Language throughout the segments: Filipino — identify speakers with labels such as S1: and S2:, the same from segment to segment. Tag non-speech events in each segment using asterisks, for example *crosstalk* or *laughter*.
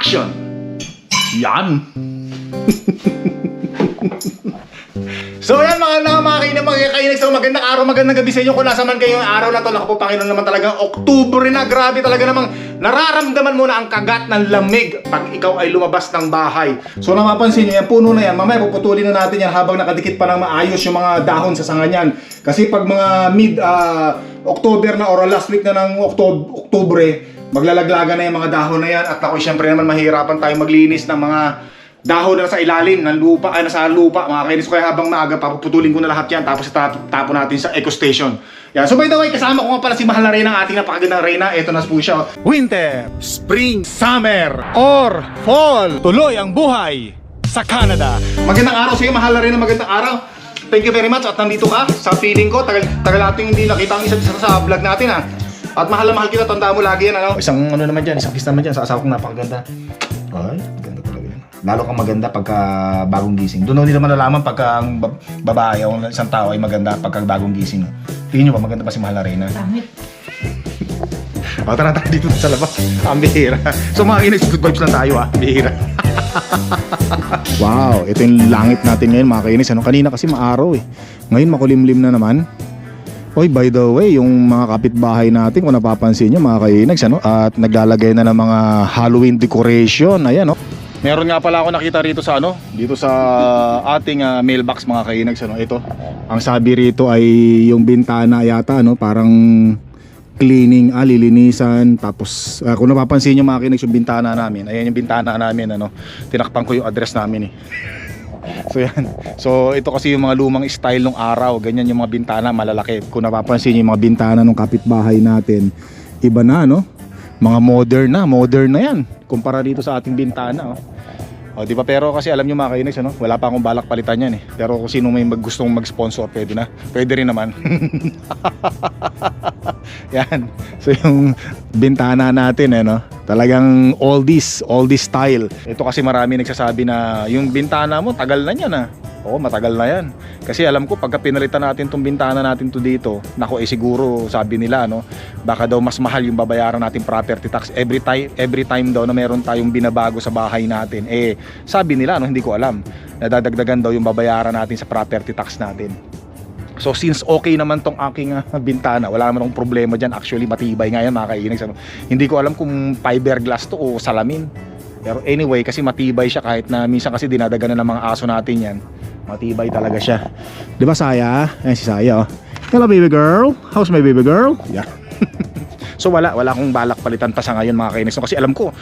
S1: action! Yan! *laughs* So yan mga na mga kainan so magandang araw magandang gabi sa inyo. Kung nasa man kayo yung araw na to naku po Panginoon naman talagang Oktubre na. Grabe talaga namang nararamdaman mo na ang kagat ng lamig pag ikaw ay lumabas ng bahay. So napapansin niyo yan puno na yan. Mamaya puputulin na natin yan habang nakadikit pa ng maayos yung mga dahon sa sanga niyan. Kasi pag mga mid ah, October na or last week na ng October, Oktubre maglalaglaga na yung mga dahon na yan at ako syempre naman mahirapan tayo maglinis ng mga dahon na sa ilalim ng lupa, ay nasa lupa, mga ko kaya habang maaga, papuputulin ko na lahat yan, tapos tap, tapo natin sa eco station. Yan. So by the way, kasama ko nga pala si Mahal na Reyna, ating napakagandang Reyna. Ito na po siya. Winter, Spring, Summer, or Fall. Tuloy ang buhay sa Canada. Magandang araw sa iyo, Mahal na Reyna, magandang araw. Thank you very much at nandito ka sa feeling ko. Tagal, tagal natin hindi nakita ang isa't isa sa vlog natin ha. At mahal na mahal kita, tanda mo lagi yan. Ano? Isang ano naman dyan, isang kiss naman dyan sa asawa kong napakaganda. Ay, ganda talaga yan. Lalo kang maganda pagka bagong gising. Doon hindi naman nalaman pagka ang bab- babae o isang tao ay maganda pagka bagong gising. Tingin nyo ba maganda pa si Mahal Arena?
S2: Pangit. *laughs*
S1: O tara tayo dito sa labas. Ang bihira. So mga kinis, good vibes lang tayo ah. Bihira. wow, ito yung langit natin ngayon mga kainis. Ano? Kanina kasi maaraw eh. Ngayon makulimlim na naman. Oy, by the way, yung mga kapitbahay natin, kung napapansin nyo, mga kainags, ano? At naglalagay na ng mga Halloween decoration. Ayan, no? Meron nga pala ako nakita rito sa ano, dito sa ating ah, mailbox mga kainags, ano? Ito. Ang sabi rito ay yung bintana yata, no? Parang cleaning, ah, lilinisan. Tapos, ah, kung napapansin nyo mga kainags, yung bintana namin. Ayan yung bintana namin, ano? Tinakpan ko yung address namin, eh. So yan. So ito kasi yung mga lumang style ng araw. Ganyan yung mga bintana malalaki. Kung napapansin yung mga bintana ng kapitbahay natin, iba na no? Mga modern na, modern na yan. Kumpara dito sa ating bintana. Oh. O, di ba? Pero kasi alam niyo mga kainis, ano? wala pa akong balak palitan yan eh. Pero kung sino may mag, gustong mag-sponsor, pwede na. Pwede rin naman. *laughs* yan. So yung bintana natin, eh, no? talagang oldies, oldies style. Ito kasi marami nagsasabi na yung bintana mo, tagal na yan ah. Oo, matagal na yan. Kasi alam ko, pagka pinalitan natin tong bintana natin to dito, nako eh siguro sabi nila, no, baka daw mas mahal yung babayaran natin property tax every time, every time daw na meron tayong binabago sa bahay natin. Eh, sabi nila, no, hindi ko alam, nadadagdagan daw yung babayaran natin sa property tax natin. So since okay naman tong aking ah, bintana, wala naman akong problema dyan. Actually, matibay nga yan mga kainags. Ano? Hindi ko alam kung fiberglass to o salamin. Pero anyway, kasi matibay siya kahit na minsan kasi dinadaganan ng mga aso natin yan. Matibay talaga siya. Di ba Saya? Ayan si Saya oh. Hello baby girl. How's my baby girl? Yeah. *laughs* so wala, wala akong balak palitan pa sa ngayon mga kainags. Kasi alam ko,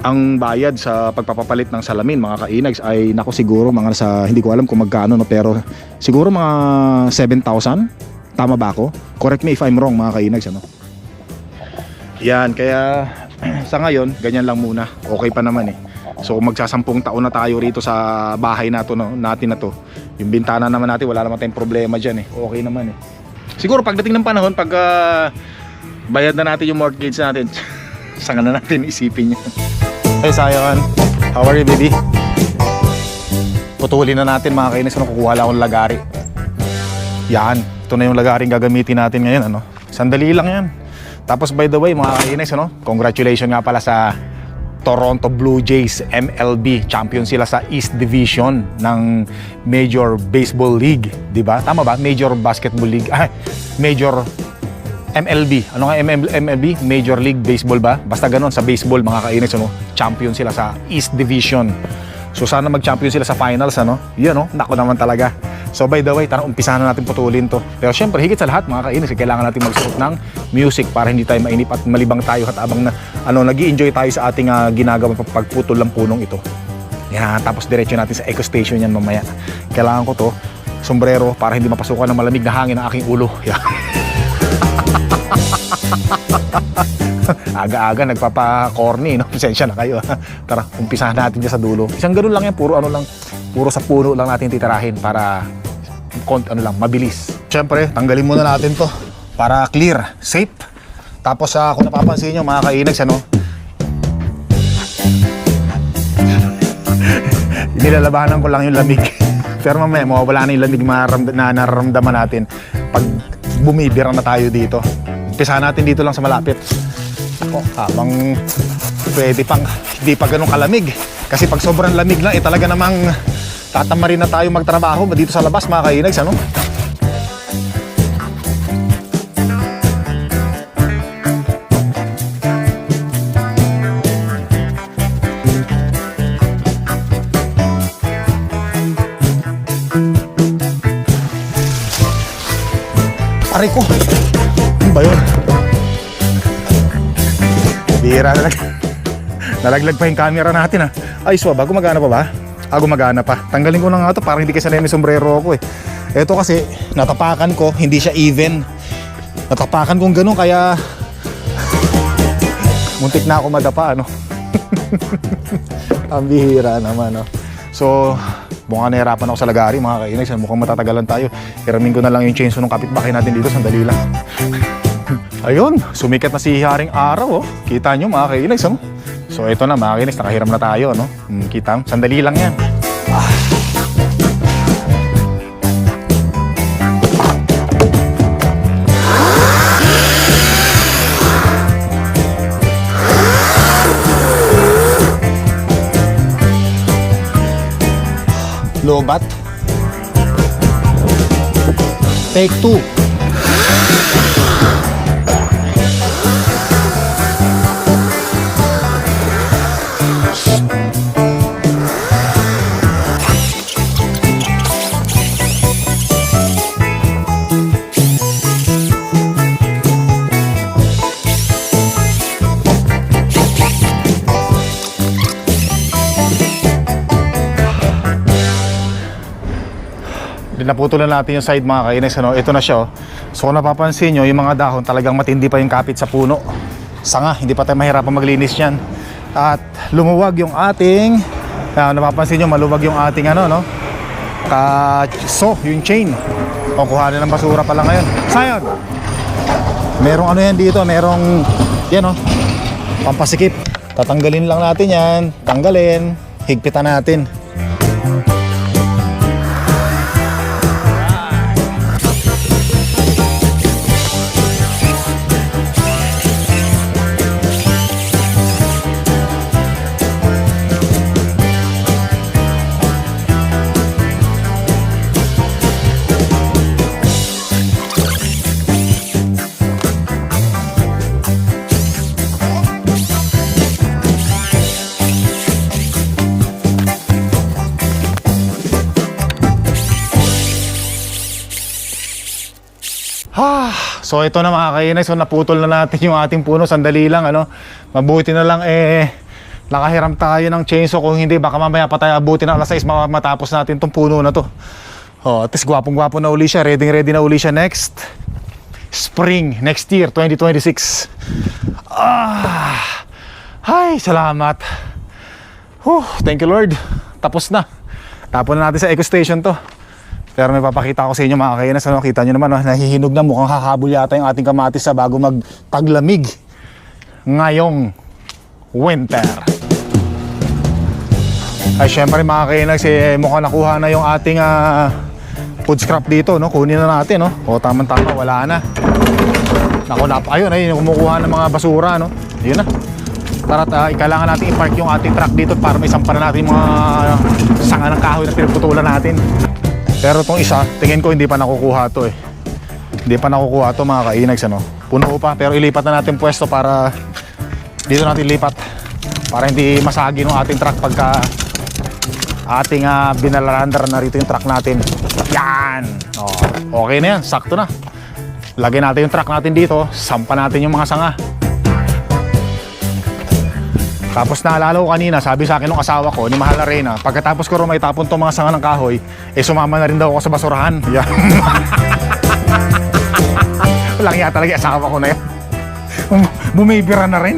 S1: ang bayad sa pagpapapalit ng salamin mga kainags ay nako siguro mga sa hindi ko alam kung magkano no pero siguro mga 7,000 tama ba ako? Correct me if I'm wrong mga kainags ano? Yan kaya *clears throat* sa ngayon ganyan lang muna. Okay pa naman eh. So magsasampung taon na tayo rito sa bahay na to no, natin na to yung bintana naman natin wala naman tayong problema dyan eh. Okay naman eh. Siguro pagdating ng panahon pag ah, bayad na natin yung mortgage natin *laughs* sanga na natin isipin yun Hey Sayon, how are you baby? Putulin na natin mga kainis, ano, kukuha lang akong lagari. Yan, ito na yung lagaring gagamitin natin ngayon, ano. Sandali lang yan. Tapos by the way mga kainis, ano, congratulations nga pala sa Toronto Blue Jays MLB champion sila sa East Division ng Major Baseball League, 'di ba? Tama ba? Major Basketball League. Ah, Major MLB. Ano nga ML- MLB? Major League Baseball ba? Basta ganun sa baseball mga kainis ano, champion sila sa East Division. So sana mag-champion sila sa finals ano. Yun no, nako naman talaga. So by the way, tara umpisahan na natin putulin to. Pero syempre higit sa lahat mga kainis, kailangan natin magsuot ng music para hindi tayo mainip at malibang tayo at abang na ano nag-enjoy tayo sa ating uh, ginagawa pagputol ng punong ito. Yan, tapos diretso natin sa eco station yan mamaya. Kailangan ko to sombrero para hindi mapasukan ng malamig na hangin ang aking ulo. *laughs* Yan. Aga-aga nagpapa-corny, no? Pasensya na kayo. Tara, umpisahan natin dyan sa dulo. Isang ganun lang yan, puro ano lang, puro sa puno lang natin titirahin para kont ano lang, mabilis. Siyempre, tanggalin muna natin to para clear, safe. Tapos sa kung napapansin nyo, mga kainags, ano, *laughs* nilalabanan ko lang yung lamig. *laughs* Pero mamaya, mawawala na yung lamig na nararamdaman natin pag bumibira na tayo dito. Umpisahan natin dito lang sa malapit. Oh, habang pwede pang hindi pa ganun kalamig. Kasi pag sobrang lamig lang, eh talaga namang tatamarin na tayo magtrabaho dito sa labas mga kainags, ano? Aray ko! Ano ba yun? Bira na Nalaglag pa yung camera natin ha. Ay, swaba, gumagana pa ba? Ah, gumagana pa. Tanggalin ko na nga to para hindi kasi na may sombrero ako eh. Ito kasi, natapakan ko, hindi siya even. Natapakan kong ganun, kaya... Muntik na ako madapa, ano? *laughs* Ang bihira naman, no? So, mukhang nahirapan ako sa lagari, mga kainags. Mukhang matatagalan tayo. Hiramin ko na lang yung chainsaw ng kapitbahay natin dito, sandali lang. *laughs* Ayun, sumikat na si Haring Araw, oh. Kita nyo, mga kainags, ano? So, ito na, mga kainags, nakahiram na tayo, no? Hmm, kita, sandali lang yan. Lobat. Take two. Dinaputulan natin yung side mga kainis. Ano? Ito na siya. Oh. So kung napapansin nyo, yung mga dahon talagang matindi pa yung kapit sa puno. Sanga, hindi pa tayo mahirapan maglinis yan. At lumuwag yung ating, uh, napapansin nyo, maluwag yung ating ano, no? Ka so, yung chain. Kung kuhanin ng basura pa lang ngayon. Sayon! Merong ano yan dito, merong, yan oh, pampasikip. Tatanggalin lang natin yan, tanggalin, higpitan natin. So ito na mga kainay, so naputol na natin *laughs* yung ating puno, sandali lang ano. Mabuti na lang eh nakahiram tayo ng chainsaw kung hindi baka mamaya pa tayo abuti na alas 6 ma- matapos natin tong puno na to. Oh, at least gwapong gwapo na uli siya, ready ready na uli siya next spring next year 2026. Ah. Ay, salamat. Whew, thank you Lord. Tapos na. Tapon na natin sa eco station to. Pero may papakita ko sa inyo mga kainas. Ano, kita nyo naman, oh, nahihinog na mukhang hahabol yata yung ating kamatis sa bago magtaglamig. Ngayong winter. Ay syempre mga kainas, eh, mukhang nakuha na yung ating ah, food scrap dito. No? Kunin na natin. No? O tamang-tama, wala na. Naku, nap ayun, ayun, kumukuha ng mga basura. No? Ayun na. Tara, uh, kailangan natin i-park yung ating truck dito para may sampa na natin yung mga sanga ng kahoy na pinagputulan natin. Pero tong isa, tingin ko hindi pa nakukuha to eh. Hindi pa nakukuha to mga kainags ano. Puno pa pero ilipat na natin pwesto para dito natin lipat para hindi masagi ng ating truck pagka ating uh, binalarandar na rito yung truck natin. Yan! Oh, okay na yan, sakto na. Lagyan natin yung truck natin dito, sampa natin yung mga sanga. Tapos naalala ko kanina, sabi sa akin ng asawa ko, ni Mahal na Reyna, pagkatapos ko rin may tapon tong mga sanga ng kahoy, eh sumama na rin daw ako sa basurahan. *laughs* Yan. Walang iya talaga asawa ko na yan. Bum- Bumibira na rin.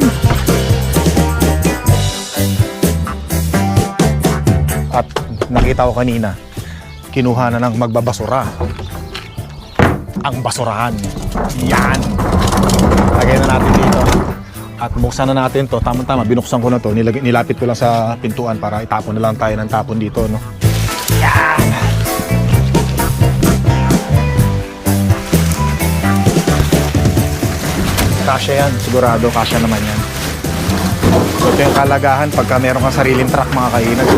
S1: At nakita ko kanina, kinuha na ng magbabasura. Ang basurahan. Yan. Lagay na natin dito. At buksan na natin to. Tama-tama, binuksan ko na to. Nilag- nilapit ko lang sa pintuan para itapon na lang tayo ng tapon dito. No? Yan! Kasya yan. Sigurado, kasya naman yan. Ito yung kalagahan pagka meron kang sariling truck mga kainag.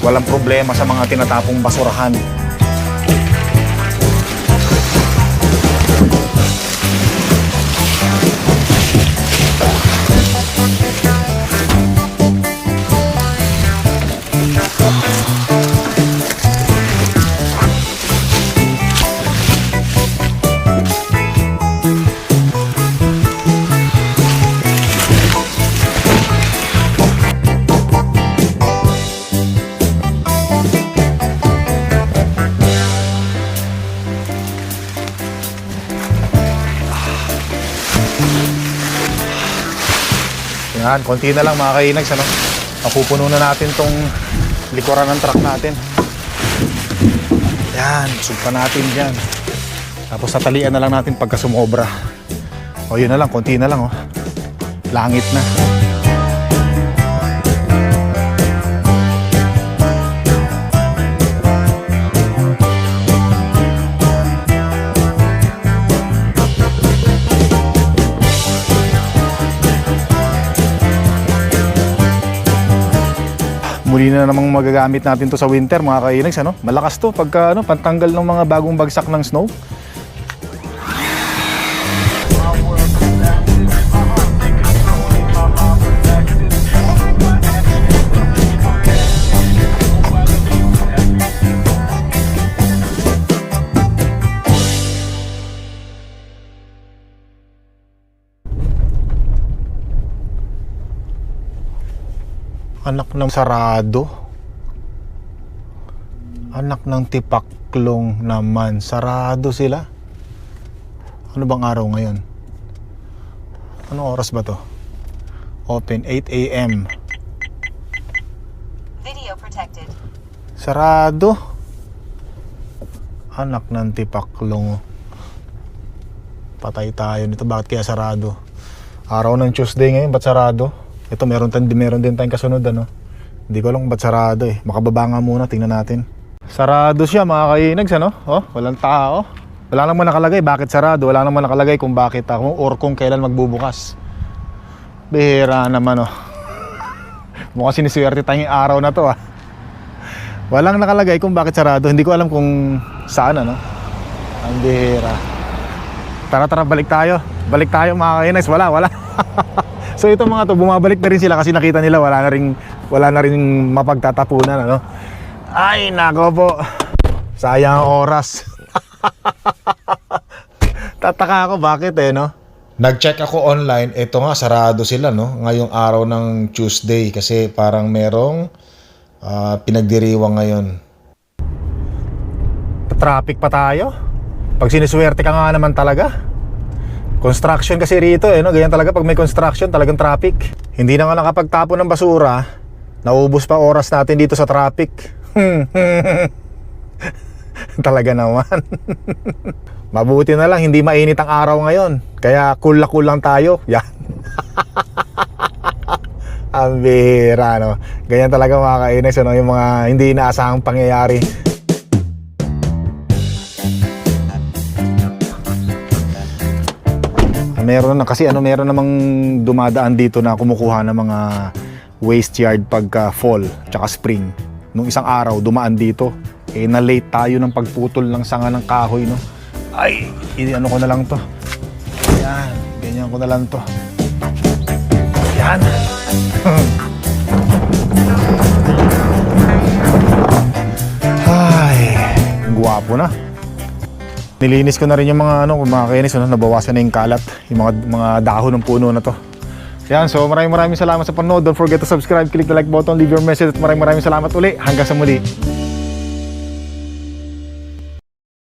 S1: Walang problema sa mga tinatapong basurahan. Yan, konti na lang mga kainags, ano? Mapupuno na natin tong likuran ng truck natin. Yan, sugpa natin dyan. Tapos tatalian na lang natin pagka sumobra. O yun na lang, konti na lang, oh. Langit na. Muli na namang magagamit natin to sa winter mga kainags ano? Malakas to pagka ano, pantanggal ng mga bagong bagsak ng snow. Anak ng sarado. Anak ng tipaklong naman. Sarado sila. Ano bang araw ngayon? Anong oras ba to? Open 8 a.m.
S2: Video protected.
S1: Sarado. Anak ng tipaklong. Patay tayo nito. Bakit kaya sarado? Araw ng Tuesday ngayon, ba't sarado? Ito meron, tan, meron din tayong kasunod ano. Hindi ko alam ba't sarado eh. Makababa nga muna, tingnan natin. Sarado siya mga kainags ano? Oh, walang tao. Wala naman nakalagay bakit sarado. Wala naman nakalagay kung bakit ako or kung kailan magbubukas. Bihira naman oh. *laughs* Mukhang siniswerte tayong araw na to ah. Walang nakalagay kung bakit sarado. Hindi ko alam kung saan ano. Ang bihira. Tara tara balik tayo. Balik tayo mga kainis. Wala wala. *laughs* so ito mga to bumabalik na rin sila kasi nakita nila wala na rin wala na rin mapagtatapunan ano. Ay nako po. Sayang ang oras. *laughs* Tataka ako bakit eh no. Nag-check ako online, ito nga sarado sila no ngayong araw ng Tuesday kasi parang merong ah, pinagdiriwang ngayon. Traffic pa tayo. Pag siniswerte ka nga naman talaga. Construction kasi rito eh, no? ganyan talaga pag may construction, talagang traffic. Hindi na nga nakapagtapon ng basura, naubos pa oras natin dito sa traffic. *laughs* talaga naman. *laughs* Mabuti na lang, hindi mainit ang araw ngayon. Kaya cool na cool lang tayo. *laughs* Yan. ang bira, no? Ganyan talaga mga kainis, ano? yung mga hindi inaasahang pangyayari. Meron na kasi ano meron namang dumadaan dito na kumukuha ng mga waste yard pagka fall tsaka spring. Nung isang araw dumaan dito, eh na late tayo ng pagputol ng sanga ng kahoy no. Ay, ano ko na lang to. Yan, ganyan ko na lang to. Yan. *laughs* Ay, guwapo na. Nilinis ko na rin yung mga ano, mga kainis, ano, nabawasan na yung kalat, yung mga, mga dahon ng puno na to. Yan, so maraming maraming salamat sa panood. Don't forget to subscribe, click the like button, leave your message at maraming maraming salamat uli. Hanggang sa muli.